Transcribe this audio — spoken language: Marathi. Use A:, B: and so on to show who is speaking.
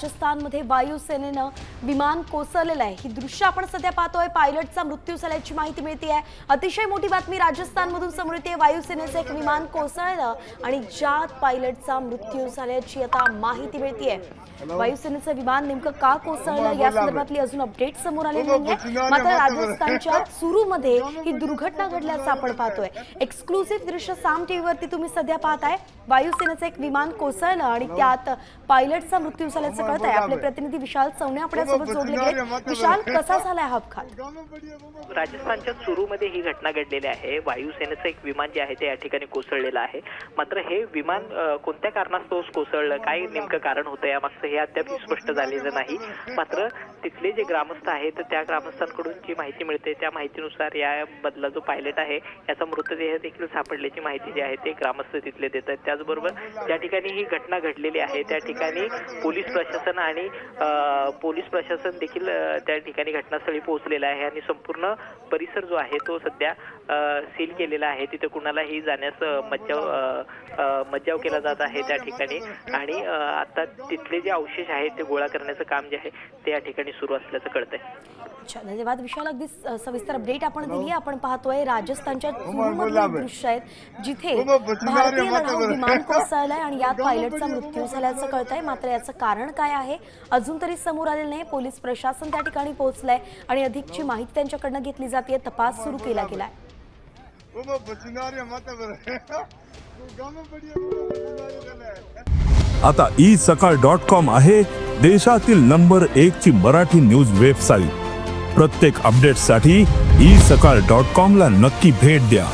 A: राजस्थानमध्ये वायुसेनेनं विमान कोसळलेलं आहे. ही दृश्य आपण सध्या पाहतोय. पायलटचा मृत्यू झाल्याची माहिती मिळते आहे अतिशय मोठी बातमी राजस्थानमधून समोर येते. वायुसेनेचं एक विमान कोसळलं आणि ज्यात पायलटचा मृत्यू झाल्याची आता माहिती मिळते वायुसेनेचं विमान नेमकं का कोसळलं? या संदर्भातली अजून अपडेट समोर आलेली नाहीये. मात्र राजस्थानच्या सुरूमध्ये ही दुर्घटना घडल्याचं आपण पाहतोय. एक्सक्लुसिव्ह दृश्य साम टीव्हीवरती तुम्ही सध्या पाहताय. वायुसेनेचं एक विमान कोसळलं आणि त्यात पायलटचा मृत्यू झाल्याचं कळत आहे आपले प्रतिनिधी विशाल चौणे आपल्यासोबत जोडले गेले. विशाल कसा झालाय हा अपघात?
B: राजस्थानच्या चुरूमध्ये ही घटना घडलेली आहे. वायुसेनेचं एक विमान जे आहे ते या ठिकाणी कोसळलेलं आहे. मात्र हे विमान कोणत्या कारणास्तव कोसळलं? काय नेमकं कारण होतं यामागचं हे अद्याप स्पष्ट झालेलं नाही. मात्र तिथले जे ग्रामस्थ आहेत त्या ग्रामस्थांकडून जी माहिती मिळते त्या माहितीनुसार या बदला जो पायलट आहे याचा मृतदेह देखील सापडल्याची माहिती जी आहे ते ग्रामस्थ तिथले देत आहेत त्याचबरोबर ज्या ठिकाणी ही घटना घडलेली आहे. त्या ठिकाणी पोलीस प्रशासन आणि अ, पोलीस प्रशासन देखील त्या ठिकाणी घटनास्थळी पोहोचलेलं आहे. आणि संपूर्ण परिसर जो आहे तो सध्या सील केलेला आहे. तिथे कुणालाही जाण्यास मज्जाव मज्जाव केला जात आहे त्या ठिकाणी. आणि आता तिथले जे अवशेष आहेत ते गोळा करण्याचं काम जे आहे ते या ठिकाणी सुरू असल्याचं कळतंय.
A: अच्छा धन्यवाद. विशाल अगदी सविस्तर अपडेट आपण दिली आपण पाहतोय राजस्थानच्या दृश्य आहेत जिथे भारतीय लढाऊ विमान कोसळलंय आणि यात पायलटचा मृत्यू झाल्याचं कळतंय. मात्र याचं कारण काय आहे? अजून तरी समोर आलेलं नाही. पोलीस प्रशासन त्या ठिकाणी पोहोचलंय आणि अधिकची माहिती त्यांच्याकडनं घेतली जाते. तपास सुरू केला गेलाय.
C: आता ई सकाळ डॉट कॉम आहे देशातील नंबर एक ची मराठी न्यूज वेबसाईट. प्रत्येक अपडेटसाठी ई सकाळ डॉट कॉम ला नक्की भेट द्या.